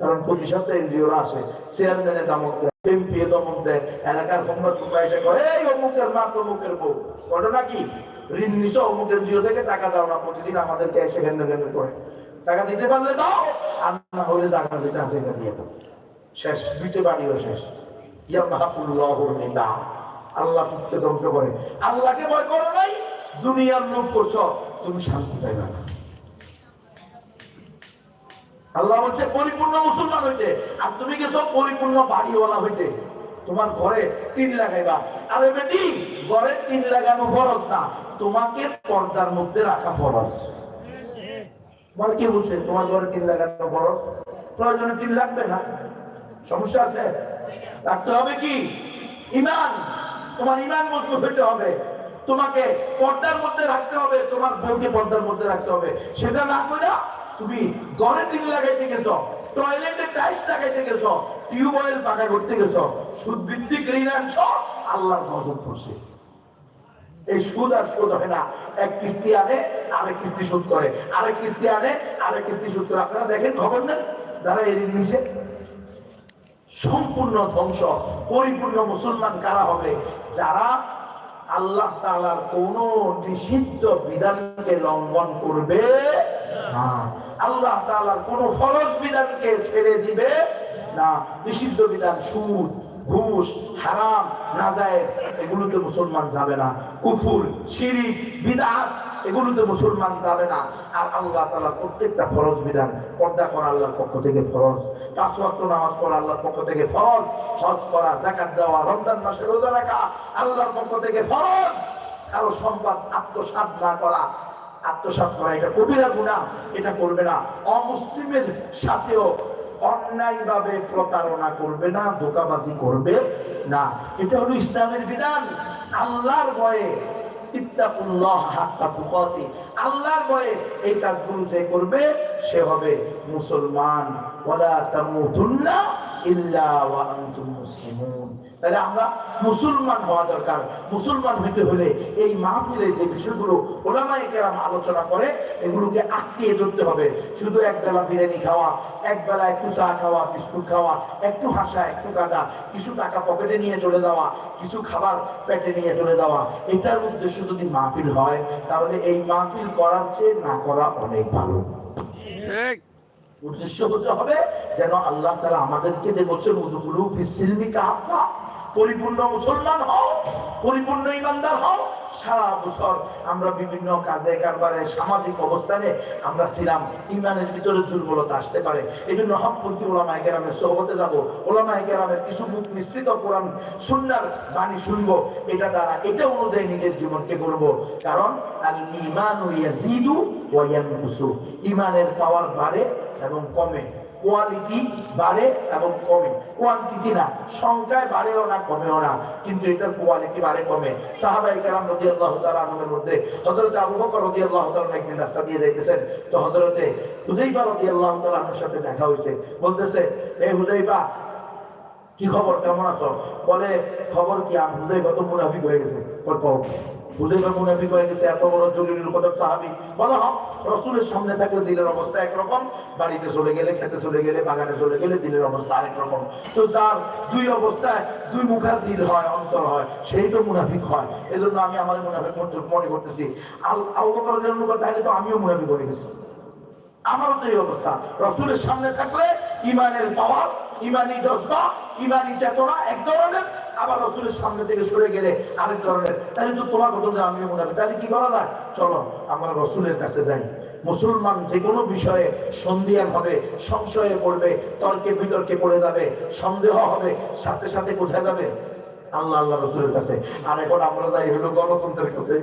কারণ প্রতি সপ্তাহে এনজিওরা আসে চেয়ারম্যানের দমক দেয় এমপি দমক দেয়, এলাকার কংগ্রেস তোমরা এসে করে এই অমুকের মা তমুকের বউ। ঘটনা কি? ঋণ নিছ অমুকের জিও থেকে, টাকা দাও না, প্রতিদিন আমাদেরকে এসে ঘেন্দ্র ঘেন্দ্র করে। টাকা দিতে পারলে দাও, আর না হলে টাকা যেটা আছে, এটা দিয়ে দাও। শেষ দুইটা বাড়িও শেষ। ইয়ামাহাকুল্লাহুর নিদা আল্লাহ সত্যি ধ্বংস করে। আল্লাহকে ভয় করো নাই, দুনিয়ার লোক করছ, তুমি শান্তি পাইবে না। আল্লাহ বলছে, পরিপূর্ণ মুসলমান হইতে। আর তুমি গেছো পরিপূর্ণ বাড়িওয়ালা হইতে। তোমার ঘরে টিন লাগাইবা। আরে বেটি, ঘরে টিন লাগানো ফরজ না। তোমাকে পর্দার মধ্যে রাখা ফরজ। তোমার কি বলছে তোমার ঘরে লাগানো ফরজ? প্রয়োজনে লাগবে না। সমস্যা আছে? রাখতে হবে কি? ইমান। তোমার ইমান মজবুত হইতে হবে। তোমাকে পর্দার মধ্যে রাখতে হবে। তোমার বউকে পর্দার মধ্যে রাখতে হবে। সেটা না করে তুমি ঘরে টিন লাগাইতে গেছো টয়লেটে টাইলস লাগাইতে গেছো টিউবওয়েল পাকা করতে গেছো সুদ ভিত্তিক ঋণ আনছো, আল্লাহর গজব করছে। এই সুদ আর সুদ না, এক কিস্তি আনে, আরেক কিস্তি সুদ করে। আরেক কিস্তি আনে, আরেক কিস্তি সুদ করে। আপনারা দেখেন খবর নেন, যারা সম্পূর্ণ ধ্বংস, পরিপূর্ণ মুসলমান কারা হবে? যারা আল্লাহ তাআলার কোন নিষিদ্ধ বিধানকে লঙ্ঘন করবে আল্লাহ তাআলার কোন ফরজ বিধানকে ছেড়ে দিবে না। নিষিদ্ধ বিধান সুদ, ঘুষ, হারাম, নাজায়েজ, এগুলোতে মুসলমান যাবে না। কুফুর, শিরিক বিদআত এগুলোতে মুসলমান যাবে না। আর আল্লাহ তাআলা প্রত্যেকটা ফরজ বিধান পর্দা করা আল্লাহর পক্ষ থেকে ফরজ। পাঁচ ওয়াক্ত নামাজ পড়া আল্লাহর পক্ষ থেকে ফরজ। হজ করা, যাকাত দেওয়া, রমজান মাসে রোজা রাখা আল্লাহর পক্ষ থেকে ফরজ। কারও সম্পদ আত্মসাৎ না করা আত্মসাৎ করা, এটা কবিরা গুণা এটা করবে না। অমুসলিমের সাথেও অন্যায়ভাবে প্রতারণা করবে না, ধোকাবাজি করবে না। এটা হলো ইসলামের বিধান। আল্লাহর ভয়ে আল্লাহর ভয়ে এই কাজগুলো যে করবে, সে হবে মুসলমান। ইল্লা ওয়া তাহলে আমরা মুসলমান হওয়া দরকার। মুসলমান হইতে হলে এই মাহফিলে যে বিষয়গুলো ওলামায়ে কেরাম আলোচনা করে এগুলোকে আটকিয়ে ধরতে হবে। শুধু এক বেলা বিরিয়ানি খাওয়া এক বেলা একটু চা খাওয়া বিস্কুট খাওয়া একটু হাসা একটু কাদা কিছু টাকা পকেটে নিয়ে চলে যাওয়া কিছু খাবার পেটে নিয়ে চলে যাওয়া এটার উদ্দেশ্য যদি মাহফিল হয় তাহলে এই মাহফিল করার চেয়ে না করা অনেক ভালো। ঠিক। উদ্দেশ্য হতে হবে যেন আল্লাহ তারা আমাদেরকে যে বলছেন উদুগুলু ফিসিলমিকা আপনা পরিপূর্ণ মুসলমান হও, পরিপূর্ণ ইমানদার হও। সারা বছর আমরা বিভিন্ন কাজে, কারবারে, সামাজিক অবস্থানে আমরা ছিলাম। ইমানের ভিতরে দুর্বলতা আসতে পারে। এই জন্য হকপন্থী ওলামায় কেরামের সহবতে যাব। ওলামায় কেরামের কিছু মুখ মিশ্রিত কোরআন, সুন্নার বাণী শুনব। এটা দ্বারা, এটা অনুযায়ী নিজের জীবনকে করব কারণ ইমান ইমানের পাওয়ার বাড়ে এবং কমে। কোয়ালিটি বাড়ে এবং কমে। কোয়ান্টিটি না, সংখ্যায় বাড়েও না, কমেও না, কিন্তু এটার কোয়ালিটি বাড়ে, কমে। সাহাবাই কালাম রদি আল্লাহ তালের মধ্যে হজরত আবু বকর রদি আল্লাহ তালাম একদিন রাস্তা দিয়ে যাইতেছেন, তো হজরতে হুজাইফা রদি আল্লাহ তালামের সাথে দেখা হয়েছে বলতেছে এই হুজাইফা কি খবর? কেমন আছো? বলে, খবর কি? আমি হুজাইফা তো মুনাফিক হয়ে গেছে? মুনাফিক হয়ে গেছে? এত বড় সাহাবী হোক, রসুলের সামনে থাকলে দিলের অবস্থা একরকম, বাড়িতে চলে গেলে, খেতে চলে গেলে, বাগানে চলে গেলে দিলের অবস্থা তো যার দুই অবস্থায় দুই মুখা দিল হয়, অন্তর হয়, সেই তো মুনাফিক হয়। এজন্য আমি আমার মুনাফিক মনে- করতেছি তো আমিও মুনাফিক হয়ে গেছি। আমারও তো এই অবস্থা। রসুলের সামনে থাকলে ইমানের পাওয়ার ইমানি জজবা, ইমানি চেতনা এক ধরনের, আবার রসুলের সামনে থেকে সরে গেলে আরেক ধরনের। তাহলে তো তোমার কথা যে আমিও মনে তাহলে কি করা যায়? চলো, আমরা রসুলের কাছে যাই। মুসলমান যে কোনো বিষয়ে সন্ধিয়ান হবে, সংশয়ে পড়বে, তর্কে বিতর্কে পড়ে যাবে, সন্দেহ হবে, সাথে সাথে কোথায় যাবে। আল্লাহ আল্লাহ রসুলের কাছে। আর এখন আমরা যাই হলো গণতন্ত্রের কাছে।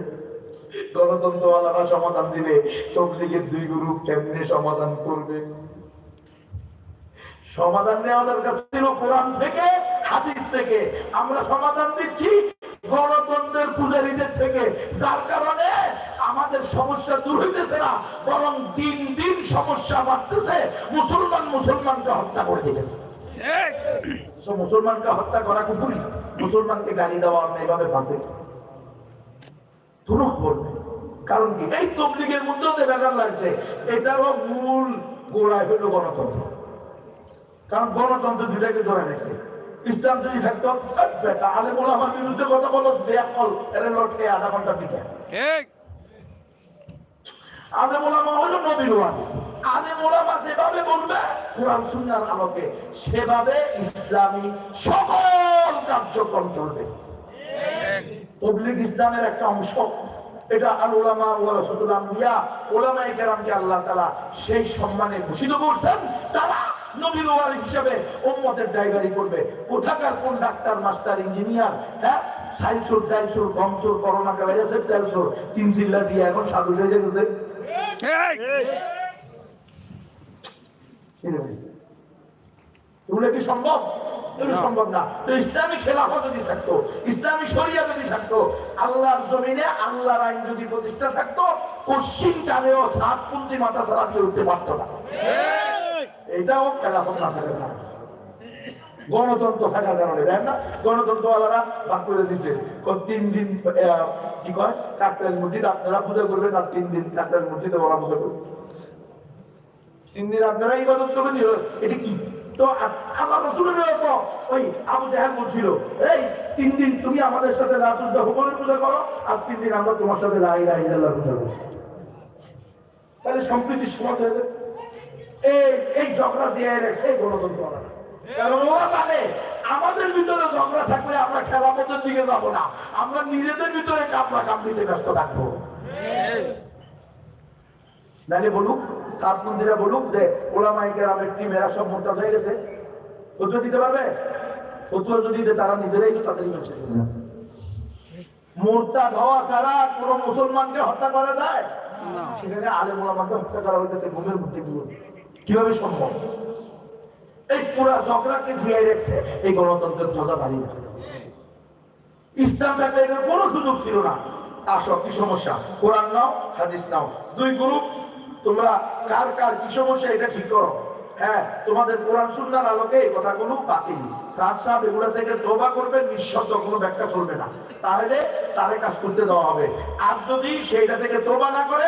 গণতন্ত্রওয়ালারা সমাধান দিলে তবলিগের দুই গ্রুপ কেমনে সমাধান করবে? সমাধান নেওয়া দরকার ছিল কোরআন থেকে হাদিস থেকে। আমরা সমাধান দিচ্ছি গণতন্ত্রের পূজারীদের থেকে। যার কারণে আমাদের সমস্যা দূর হইতেছে না বরং দিন দিন সমস্যা বাড়তেছে। মুসলমান মুসলমানকে হত্যা করে দিতেছে। মুসলমানকে হত্যা করা কুপুরি মুসলমানকে গালি দেওয়া অন্য এইভাবে ফাঁসে। খবর নেই। কারণ কি? এই তবলিগের মধ্যেও যে লাগছে। এটারও মূল গোড়ায় হইল গণতন্ত্র। কারণ গণতন্ত্র দুটাকে জোড়া রেখেছে। ইসলাম যদি থাকতো এই বেটা আলে বলে আমার বিরুদ্ধে কথা বলো বেয়াকল এর লটকে আধা ঘণ্টা দিতে ঠিক। আলে মোলামা হলো নবীর ওয়ারিস আলে মোলামা যেভাবে বলবে কোরআন সুন্নাহর আলোকে সেভাবে ইসলামী সকল কার্যক্রম চলবে। তবলিগ ইসলামের একটা অংশ। এটা আল ওলামা ওয়ারাসাতুল আম্বিয়া ওলামায়ে কেরামকে আল্লাহ তাআলা সেই সম্মানে ভূষিত করছেন। তারা নবীর হিসেবে উম্মতের ড্রাইভারি করবে। কোথাকার কোন ডাক্তার মাস্টার ইঞ্জিনিয়ার হ্যাঁ? সাইন্সুর ডাইসুর করোনা ভাইরাসের ডাইসুর তিন চিল্লা দিয়ে এখন সাধু এগুলো কি সম্ভব? এগুলো সম্ভব না। তো ইসলামী খেলাফত যদি থাকতো ইসলামী শরিয়া যদি থাকতো আল্লাহর জমিনে আল্লাহর আইন যদি প্রতিষ্ঠা থাকতো পশ্চিম কালেও সাতপন্থী মাথা ছাড়া দিয়ে উঠতে পারতো না। এটাও গণতন্ত্র থাকার কারণে দেখ না, গণতন্ত্রওয়ালারা ভাগ করে দিচ্ছে তিন দিন কি কয় কাকটাল মূর্তিটা আপনারা পূজা করবেন, আর তিন দিন কাকটাল মূর্তিতে ওরা তিন দিন আপনারা করবেন এটা কি? তো আল্লাহ রসুলের তো ওই আবু জাহেল বলছিল, এই, তিন দিন তুমি আমাদের সাথে রাতুল্লাহ হুবনের পূজা করো, আর তিন দিন আমরা তোমার সাথে লাই লাই আল্লাহ করব। তাহলে সম্প্রীতির সমাজ হয়ে যাবে। এই এই ঝগড়া দিয়ে এই গণতন্ত্র ওরা। কারণ ওরা জানে আমাদের ভিতরে ঝগড়া থাকলে আমরা খেলাপথের দিকে যাব না। আমরা নিজেদের ভিতরে কামড়া কামড়িতে ব্যস্ত থাকব। নাহলে বলুক সাত মন্দিরা বলুক যে ওলামাই গ্রামের টিমেরা সব মোটা হয়ে গেছে। ফতুয়া দিতে পারবে? ফতুয়া যদি তারা নিজেরাই তো তাদের কাছে মোর্চা ধোয়া ছাড়া কোন মুসলমানকে হত্যা করা যায়? সেখানে আলেম ওলামাকে হত্যা করা হইতেছে ঘুমের মধ্যে দিয়ে কীভাবে সম্ভব? এই পুরা ঝগড়াকে জিয়াই রেখেছে এই গণতন্ত্রের ধ্বজা দাঁড়িয়ে ইসলাম এটার কোনো সুযোগ ছিল না। আসো, কি সমস্যা? কোরআন নাও, হাদিস নাও। দুই গ্রুপ, তোমরা কার কার কি সমস্যা, এটা ঠিক করো। হ্যাঁ তোমাদের কোরআন সুন্নার আলোকে এই কথাগুলো বাতিল। সাত সাহেব এগুলো থেকে তোবা করবে, নিঃশব্দ কোনো ব্যাখ্যা চলবে না। তাহলে তারে কাজ করতে দেওয়া হবে। আর যদি সেইটা থেকে তোবা না করে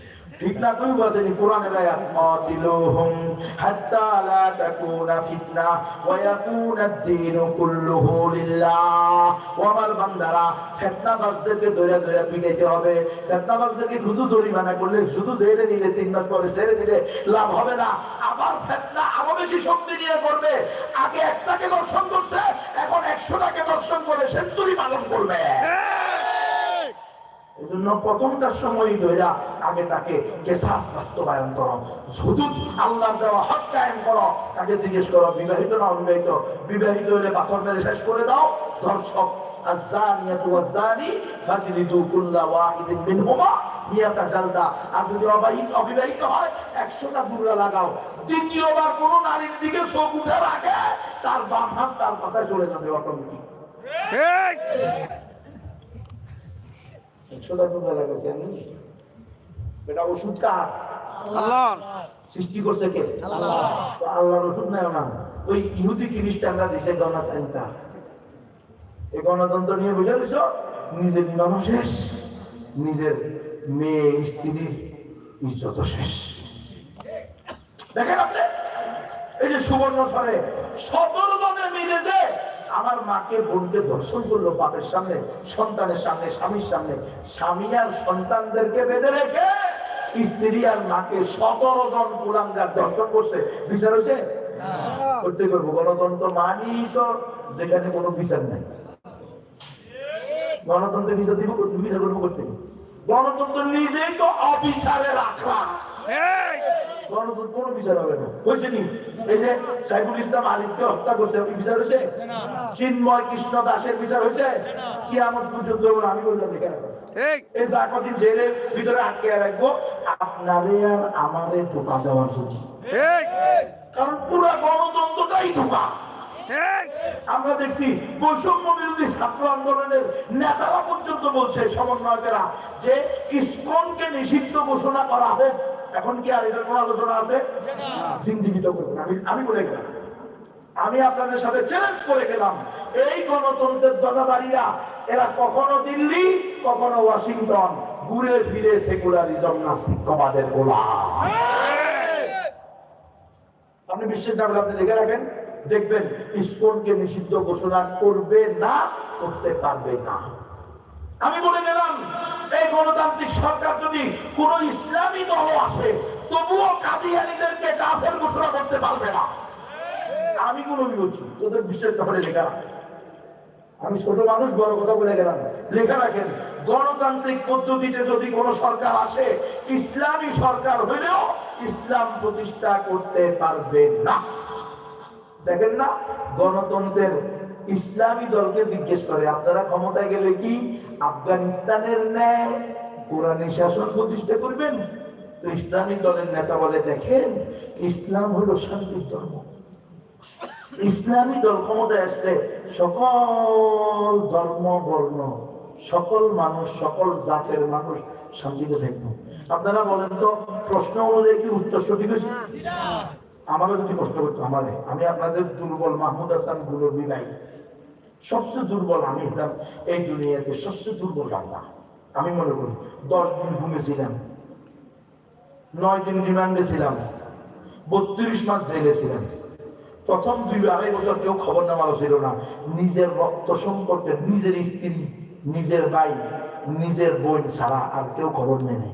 ঠিক না তুই বলেনি কোরআনের আয়াত কাতিলুহুম হাত্তা শুধু জরিমানা করলে, শুধু জেলে নিলে তিন মাস পরে ছেড়ে দিলে লাভ হবে না। আবার ফিতনা আরও বেশি শক্তি নিয়ে করবে। আগে একটাকে দর্শন করছে, এখন একশোটাকে দর্শন করে সেঞ্চুরি পালন করবে। এই জন্য প্রথমটার সময় ধৈরা আগে তাকে কেসাস বাস্তবায়ন করো শুধু আল্লাহ দেওয়া হক কায়েম করো তাকে জিজ্ঞেস করো বিবাহিত না অবিবাহিত বিবাহিত হলে পাথর মেরে শেষ করে দাও ধর্ষক الزانية والزاني فاجلدوا كل واحد منهما مئة جلدة আর যদি অবিবাহিত অবিবাহিত হয় একশোটা দুর্গা লাগাও দ্বিতীয়বার কোনো নারীর দিকে চোখ উঠে রাখে তার বাম হাত তার পাশায় চলে যাবে অটোমেটিক ঠিক একশোটা দুর্গা এটা ওষুধ কার? আল্লাহ সৃষ্টি করছে কে? আল্লাহ। আল্লাহর ওষুধ নেয় না ওই ইহুদি খ্রিস্টানরা দেশে গণতন্ত্র। এই গণতন্ত্র নিয়ে বুঝে গেছ? নিজের শেষ। নিজের মেয়ে স্ত্রীর ইজ্জত শেষ। দেখেন আপনি? এই যে সুবর্ণ স্বরে সতেরো জনে মিলে যে আমার মাকে বোনকে ধর্ষণ করল বাপের সামনে, সন্তানের সামনে, স্বামীর সামনে। স্বামী আর সন্তানদেরকে বেঁধে রেখে স্ত্রী আর মাকে সতেরো জন কুলাঙ্গার দর্শন করছে। বিচার হয়েছে? করতে করব, গণতন্ত্র মানি তো যেখানে কোনো বিচার নাই। গণতন্ত্রের বিচার দিব বিচার করব করতে। গণতন্ত্র নিজেই তো অবিচারে রাখলাম কোনো বিচার হবে না। হয়েছে নি? এই যে সাইফুল ইসলাম আলিফকে হত্যা করছে বিচার হয়েছে? চিন্ময় কৃষ্ণ দাসের বিচার হয়েছে? কি আমার পর্যন্ত আমি বললাম দেখে এই জেলের ভিতরে আটকে রাখব। আপনারে আর ধোকা দেওয়ার জন্য। কারণ পুরো গণতন্ত্রটাই ঠিক আমরা দেখছি বৈষম্য বিরোধী ছাত্র আন্দোলনের নেতারা পর্যন্ত বলছে সমন্বয়কেরা যে ইসকনকে নিষিদ্ধ ঘোষণা করা হোক এখন কি আর এটার কোনো আলোচনা আছে? জিন্দিগিত করবেন। আমি আমি বলে গেলাম। আমি আপনাদের সাথে চ্যালেঞ্জ করে গেলাম। এই গণতন্ত্রের দাদাদারীরা এরা কখনো দিল্লি, কখনো ওয়াশিংটন। ঘুরে ফিরে সেকুলারিজম নাস্তিকবাদের গোলাম। আপনি বিশ্বের নামে আপনি দেখে রাখেন। দেখবেন ইসকনকে নিষিদ্ধ ঘোষণা করবে না, করতে পারবে না। আমি বলে গেলাম, এই গণতান্ত্রিক সরকার যদি কোন ইসলামী দল আসে, তবুও কাদিয়ানিদেরকে কাফের ঘোষণা করতে পারবে না আমি কোন বলছি তোদের বিশ্বের ব্যাপারে লেখা। আমি ছোট মানুষ, বড় কথা বলে গেলাম, লেখা রাখেন, গণতান্ত্রিক পদ্ধতিতে যদি কোন সরকার আসে, ইসলামী সরকার হইলেও ইসলাম প্রতিষ্ঠা করতে পারবে না দেখেন না, গণতন্ত্রের ইসলামী দলকে জিজ্ঞেস করে, আপনারা ক্ষমতায় গেলে কি আফগানিস্তানের ন্যায় কোরআনী শাসন প্রতিষ্ঠা করবেন? তো ইসলামী দলের নেতা বলে, দেখেন, ইসলাম হলো শান্তির ধর্ম। ইসলামী দল ক্ষমতায় আসলে সকল ধর্ম বর্ণ, সকল মানুষ, সকল জাতের মানুষ শান্তিতে থাকবে। আপনারা বলেন তো, প্রশ্ন অনুযায়ী কি উত্তর সঠিক হয়েছে? আমারও যদি প্রশ্ন করতো, আমারে। আমি আপনাদের দুর্বল মাহমুদ হাসান গুলবি ভাই সবচেয়ে দুর্বল আমি হলাম এই দুনিয়াতে সবচেয়ে দুর্বল বাংলা আমি মনে করি, দশ দিন ঘুমেছিলাম, নয় দিন রিমান্ডে ছিলাম, বত্রিশ মাস জেলে ছিলাম। প্রথম দুই আড়াই বছর কেউ খবর নেওয়ারও ছিল না। নিজের রক্ত সম্পর্কে নিজের স্ত্রী, নিজের ভাই, নিজের বোন ছাড়া আর কেউ খবর নেয় নাই।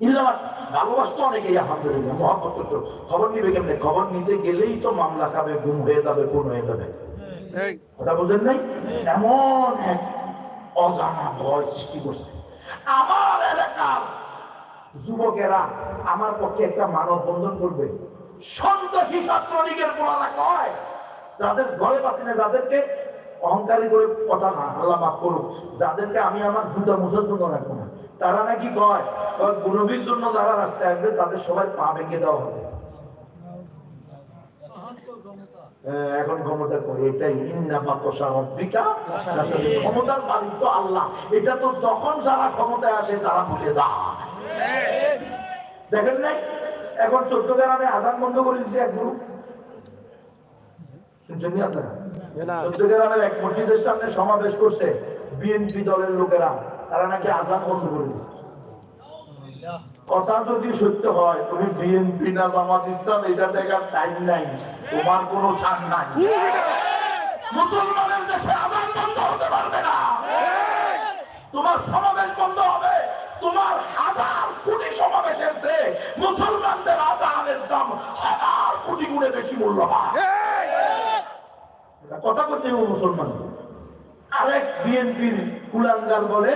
ইল্লামার ভালোবাসতো অনেকেই আলহামদুলিল্লাহ মহব্বত করতো। খবর নিবে কেমনে? খবর নিতে গেলেই তো মামলা খাবে গুম হয়ে যাবে কোন হয়ে যাবে। কথা বুঝেন নাই? এমন এক অজানা ভয় সৃষ্টি করছে। আমার এলাকার যুবকেরা আমার পক্ষে একটা মানব বন্ধন করবে। সন্ত্রাসী ছাত্রলীগের পোড়ানা কয় যাদের ঘরে পাতি না যাদেরকে অহংকারী করে কথা না আল্লাহ মাফ করুক যাদেরকে আমি আমার জুতা জন্য রাখব না। তারা নাকি কয় গুণবীর জন্য যারা রাস্তায় আসবে তাদের সবাই পা ভেঙে দেওয়া হবে। এখন ক্ষমতা করে এটাই ক্ষমতার মালিক তো আল্লাহ। এটা তো যখন যারা ক্ষমতায় আসে তারা ভুলে যায়। দেখেন নাই? এখন চোদ্দ গ্রামে আধান বন্ধ করে দিচ্ছে এক গ্রুপ। শুনছেন আপনারা? চোদ্দ গ্রামের এক মসজিদের সামনে সমাবেশ করছে বিএনপি দলের লোকেরা। তারা নাকি আজান বন্ধ করে দিচ্ছে কথা যদি সত্য হয় তুমি বিএনপি না জামাত ইসলাম এটা দেখার টাইম নাই। তোমার কোনো ছাড় নাই। মুসলমানের দেশে আজান বন্ধ হতে পারবে না। তোমার সমাবেশ বন্ধ হবে। তোমার হাজার কোটি সমাবেশের চেয়ে মুসলমানদের আজানের দাম হাজার কোটি গুণে বেশি মূল্যবান। কথা করতে মুসলমান আরেক বিএনপির কুলাঙ্গার বলে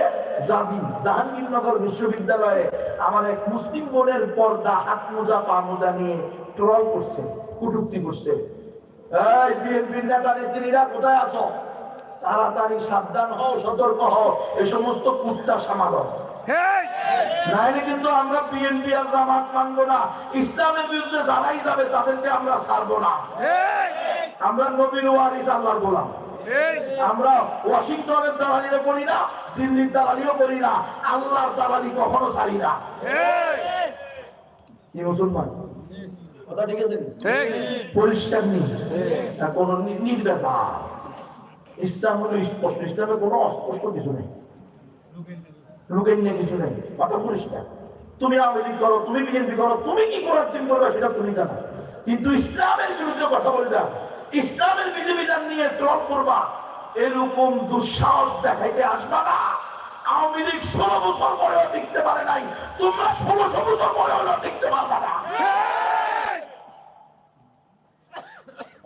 জাহাঙ্গীরনগর বিশ্ববিদ্যালয়ে আমার এক মুসলিম বোনের পর্দা হাত মোজা পা মোজা নিয়ে ট্রল করছে কুটুক্তি করছে। এই বিএনপির নেতা নেত্রীরা কোথায় আছো? তাড়াতাড়ি সাবধান হও সতর্ক হও এই সমস্ত কুত্তা সামালক ঠিক কিন্তু আমরা বিএনপি আর জামাত মানবো না। ইসলামের বিরুদ্ধে যারাই যাবে তাদেরকে আমরা ছাড়বো না। আমরা নবীর ওয়ারিস আল্লাহর গোলাম। আমরা ওয়াশিংটনের দালালিও করি না দিল্লির দালালিও করি না আল্লাহর দালালি কখনো ছাড়ি না। কি মুসলমান? কথা ঠিক আছে? পরিষ্কার নেই। কোন ইসলাম হলো স্পষ্ট ইসলামে কোনো অস্পষ্ট কিছু নেই। লোকের নিয়ে কিছু নেই কথা পরিষ্কার। তুমি আওয়ামী লীগ করো তুমি বিএনপি করো তুমি কি করার তুমি করবে সেটা তুমি জানো। কিন্তু ইসলামের বিরুদ্ধে কথা বলবা ইসলামের বিধিবিধান নিয়ে ট্রল করবা এরকম দুঃসাহস দেখাইতে আসবা না। আওয়ামী লীগ ষোলো বছর পরেও টিকতে পারে নাই তোমরা ষোলোশো বছর পরে হলেও টিকতে পারবা না।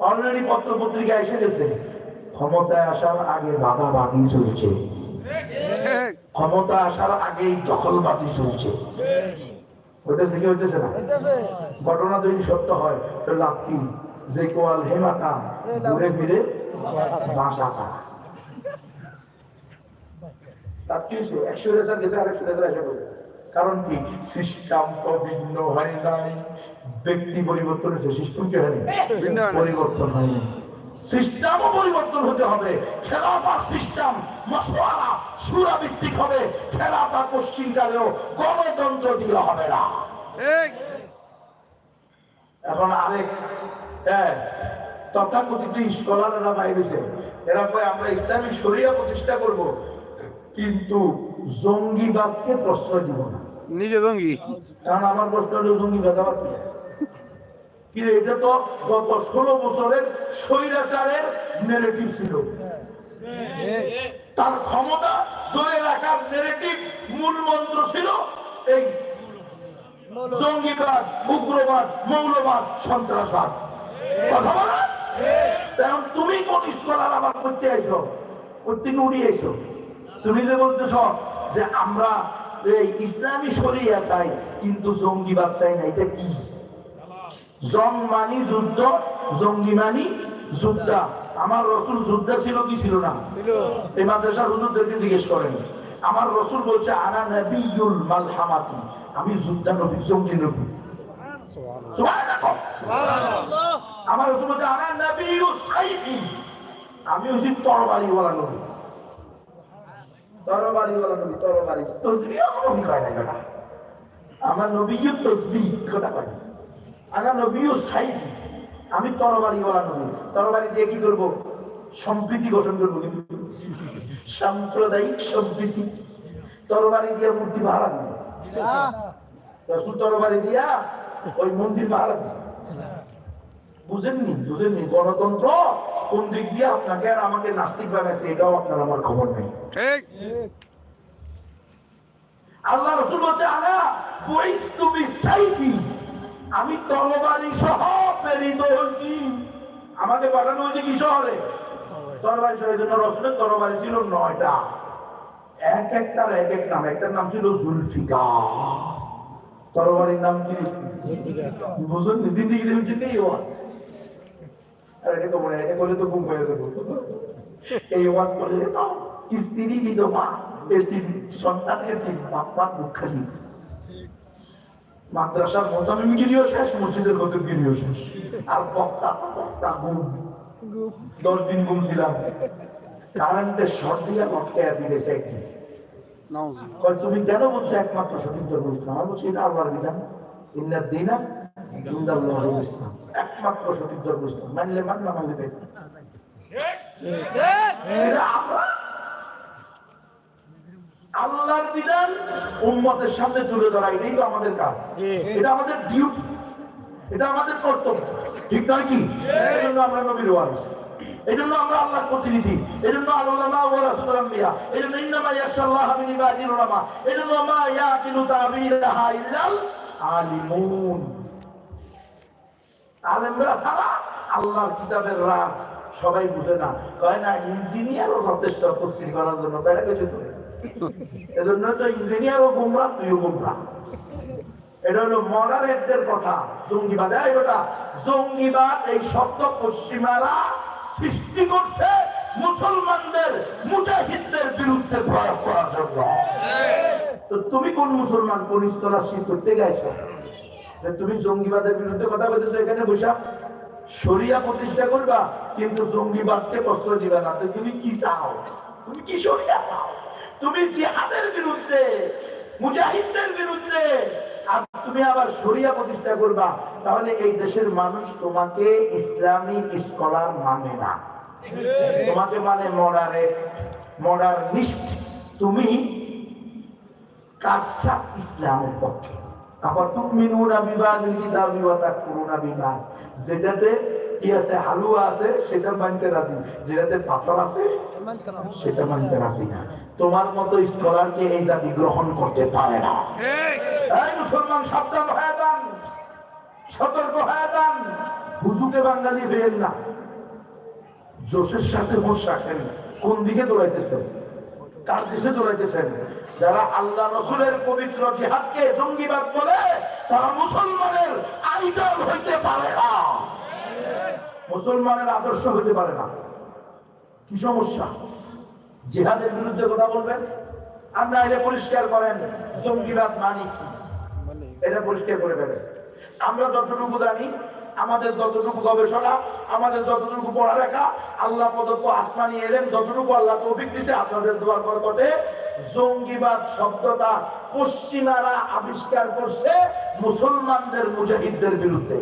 অলরেডি পত্র পত্রিকা এসে গেছে ক্ষমতায় আসার আগে বাধাবাদি চলছে। ক্ষমতা আসার আগেই দখলবাজি চলছে। হইতেছে কি হইতেছে না? ঘটনা যদি সত্য হয় তো লাভ কি? যে কোয়াল হেমাতা ঘুরে ফিরে বাসা তারা? একশো রেজার গেছে আর একশো রেজার এসে। কারণ কি? সিস্টেম তো ভিন্ন হয় নাই। ব্যক্তি পরিবর্তন হয়েছে সিস্টেম কে হয়নি হয়। পরিবর্তন হয়নি সিস্টেমও পরিবর্তন হতে হবে। খেলাফার সিস্টেম সুরা ভিত্তিক হবে। খেলাফা পশ্চিমকালেও গণতন্ত্র দিয়ে হবে না। এখন আরেক হ্যাঁ তথাকথিত স্কলাররা বাইরেছে। এরা কয় আমরা ইসলামী শরিয়া প্রতিষ্ঠা করব কিন্তু জঙ্গিবাদকে প্রশ্রয় দিব না। নিজে জঙ্গি? কারণ আমার প্রশ্ন হলো জঙ্গিবাদ আবার কি? কি রে, এটা তো গত ষোলো বছরের স্বৈরাচারের নেগেটিভ ছিল। তার ক্ষমতা ধরে রাখার নেগেটিভ মূল মন্ত্র ছিল এই জঙ্গিবাদ উগ্রবাদ মৌলবাদ সন্ত্রাসবাদ। কথা বলা। এখন তুমি কোন স্কলার আবার করতে আইছো? করতে উড়িয়ে আইছো? তুমি যে বলতেছ যে আমরা এই ইসলামী শরিয়া চাই কিন্তু জঙ্গিবাদ চাই না এটা কি? জং মানি যুদ্ধ জঙ্গি মানি যুদ্ধা। আমার রসুল যুদ্ধা ছিল কি ছিল না? এই মাদ্রাসার হুজুরদেরকে জিজ্ঞেস করেন আমার রসুল বলছে আনা নবিয়ুল মালহামাতি। আমি যুদ্ধা নবী জঙ্গি নবী। সুবহানাল্লাহ। আমার রসুল বলছে আনা নবিয়ুস সাইফি আমি হচ্ছি তরবারিওয়ালা নবী। তরবারিওয়ালা নবী তরবারি। তসবি আমার নবী কয় না কথা আমার নবীও তসবি কথা কয়। আনা নবীও সাইফি। আমি তরবারিওয়ালা নবী। তরবারি দিয়ে কি করব? সম্প্রীতি গঠন করব কিন্তু। সাম্প্রদায়িক সম্প্রীতি। তরবারি দিয়ে মূর্তি ভাড়া দিবে। রসুল তরবারি দিয়া ওই মন্দির ভাড়া দিচ্ছে বুঝেননি বুঝেননি। গণতন্ত্র কোন দিক দিয়ে আপনাকে আর আমাকে নাস্তিক বানাচ্ছে এটাও আপনার আমার খবর নেই। ঠিক। আল্লাহ রসুল বলছে আনা বইস্তু বিসাইফি আমি তরবারি সহ প্রেরিত হচ্ছি আমাকে পাঠানো হয়েছে কি শহরে? তরবারি শহরের জন্য রসুলের তরবারি ছিল নয়টা। এক একটার এক এক নাম একটার নাম ছিল জুলফিকা তরবারির নাম কি? বুঝুন জিন্দিগি দেবেন চিন্তেই ও আছে। এটা তো মনে এটা করলে তো গুম হয়ে যাব। এই ওয়াজ করলে তো স্ত্রী বিধবা এতিম সন্তান এতিম বাপ মা দুঃখালী মাদ্রাসার মোতামিমগিরিও শেষ মসজিদের শেষ। আর বক্তা বক্তা গুম দশ দিন গুম ছিলাম কারেন্টের শর্ট দিয়া একদিন। তুমি কেন বলছো একমাত্র সঠিক ধর্ম ইসলাম আমি বলছি এটা আল্লাহর বিধান। দিনা একমাত্র সঠিক ধর্ম ইসলাম মানলে মান না মানলে আল্লাহর বিধান উম্মতের সামনে তুলে ধরা এটাই তো আমাদের কাজ এটা আমাদের ডিউটি এটা আমাদের কর্তব্য ঠিক নয় কি এই আমরা নবীর ওয়ারিস এই আমরা আল্লাহর প্রতিনিধি এই জন্য আল্লামা ওয়া রাসূলুল আম্বিয়া এই ইন্নামা ইয়াশাল্লাহু মিন ইবাদিল উলামা এই জন্য মা ইয়াকিলু তাবিলাহা ইল্লাল আলিমুন আলেমরা ছাড়া আল্লাহর কিতাবের রাজ সবাই বুঝে না। কয় না ইঞ্জিনিয়ারও যথেষ্ট তফসিল করার জন্য বেড়ে গেছে তো। এজন্য তো ইঞ্জিনিয়ারও গুমরা তুইও গুমরা। এটা হলো মডারেটদের কথা। জঙ্গিবাদ এই বেটা জঙ্গিবাদ এই শব্দ পশ্চিমারা সৃষ্টি করছে মুসলমানদের মুজাহিদদের বিরুদ্ধে প্রয়োগ করার জন্য। তো তুমি কোন মুসলমান কোন স্কলারশিপ করতে গেছো? তুমি জঙ্গিবাদের বিরুদ্ধে কথা বলতেছো, এখানে বসা শরিয়া প্রতিষ্ঠা করবা, কিন্তু জঙ্গিবাদকে প্রশ্রয় দিবে না। তুমি কি চাও? তুমি কি শরিয়া চাও? তুমি জিহাদের বিরুদ্ধে, মুজাহিদদের বিরুদ্ধে, আর তুমি আবার শরিয়া প্রতিষ্ঠা করবা, তাহলে এই দেশের মানুষ তোমাকে ইসলামিক স্কলার মানে না। তোমাকে মানে মডারে মডার্নিস্ট তুমি কাটসা ইসলামের পক্ষে। যেটাতে কি আছে? হালুয়া আছে সেটা মানতে রাজি। যেটাতে পাথর আছে সেটা মানতে রাজি না। তোমার মতো স্কলারকে এই জাতি গ্রহণ করতে পারে না। এই! মুসলমান সাবধান হয়ে যান। সতর্ক হয়ে যান। হুজুকে বাঙালি হইয়েন না। জোশের সাথে হুশ রাখেন কোন দিকে দৌড়াইতেছেন কার দিকে দৌড়াইতেছেন যারা আল্লাহ রসুলের পবিত্র জিহাদকে জঙ্গিবাদ বলে, তারা মুসলমানের আইডল হইতে পারে না। মুসলমানের আদর্শ হইতে পারে না। কি সমস্যা? জিহাদের বিরুদ্ধে কথা বলবেন? আর না, এটা পরিষ্কার করেন, জঙ্গিবাদ মানে কি? এটা পরিষ্কার করে ফেলেন। আমরা যতটুকু জানি আমাদের যতটুকু গবেষণা আমাদের যতটুকু পড়ালেখা আল্লাহ প্রদত্ত আসমানি এলেন যতটুকু আল্লাহ তৌফিক দিছে আপনাদের দোয়ার বরকতে জঙ্গিবাদ শব্দটা পশ্চিমারা আবিষ্কার করছে মুসলমানদের মুজাহিদদের বিরুদ্ধে।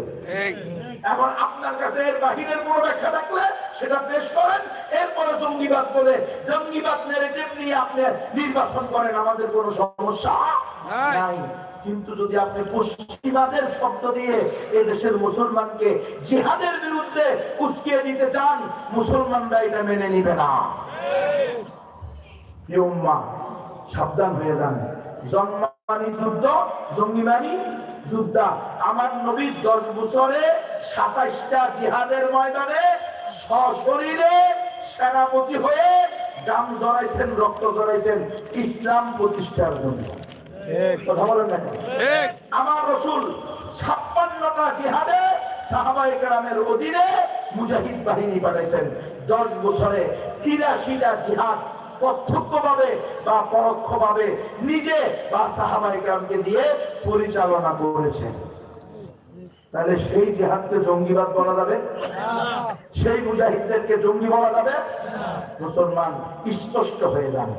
এখন আপনার কাছে এর বাহিরের কোনো ব্যাখ্যা থাকলে সেটা পেশ করেন এরপরে জঙ্গিবাদ বলে জঙ্গিবাদ নেগেটিভ নিয়ে আপনি নির্বাচন করেন আমাদের কোনো সমস্যা নাই। কিন্তু যদি আপনি পশ্চিমাদের শব্দ দিয়ে এই দেশের মুসলমানকে জিহাদের বিরুদ্ধে উস্কিয়ে দিতে চান, মুসলমানরা এটা মেনে নিবে না। সাবধান হয়ে যান। জন্মানি যুদ্ধ, জঙ্গিমানি যুদ্ধা। আমার নবী দশ বছরে সাতাইশটা জিহাদের ময়দানে সশরীরে সেনাপতি হয়ে গাম জড়াইছেন, রক্ত জড়াইছেন ইসলাম প্রতিষ্ঠার জন্য। কথা বলেন না আমার রসুল ছাপ্পান্নটা জিহাদে সাহাবাই গ্রামের অধীনে মুজাহিদ বাহিনী পাঠাইছেন। দশ বছরে তিরাশিটা জিহাদ প্রত্যক্ষভাবে বা পরোক্ষভাবে নিজে বা সাহাবাই গ্রামকে দিয়ে পরিচালনা করেছেন। তাহলে সেই জিহাদকে জঙ্গিবাদ বলা যাবে? সেই মুজাহিদদেরকে জঙ্গি বলা যাবে? মুসলমান স্পষ্ট হয়ে যান।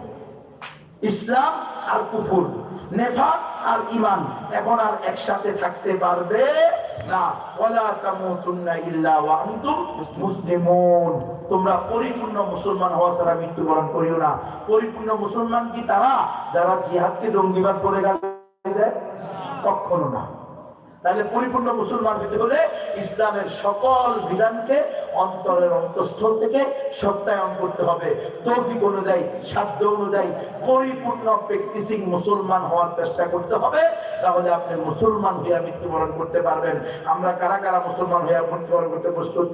ইসলাম আর কুফুর। নেফাক আর ইমান এখন আর একসাথে থাকতে পারবে তোমরা পরিপূর্ণ মুসলমান হওয়া ছাড়া করিও না। পরিপূর্ণ মুসলমান কি তারা? যারা জঙ্গিবাদ করে গেল কখনো না। তাহলে পরিপূর্ণ মুসলমান হতে হলে ইসলামের সকল বিধানকে অন্তরের অন্তঃস্থল থেকে সত্যায়ন করতে হবে। তৌফিক অনুযায়ী, সাধ্য অনুযায়ী পরিপূর্ণ প্র্যাকটিসিং মুসলমান হওয়ার চেষ্টা করতে হবে। তাহলে আপনি মুসলমান হইয়া মৃত্যুবরণ করতে পারবেন। আমরা কারা কারা মুসলমান হইয়া মৃত্যুবরণ করতে প্রস্তুত?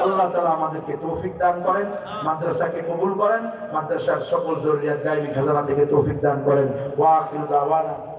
আল্লাহ তাআলা আমাদেরকে তৌফিক দান করেন, মাদ্রাসাকে কবুল করেন, মাদ্রাসার সকল জরুরিয়াত গায়বী খাজানা থেকে তৌফিক দান করেন। ওয়া আখিরু দাওয়ানা।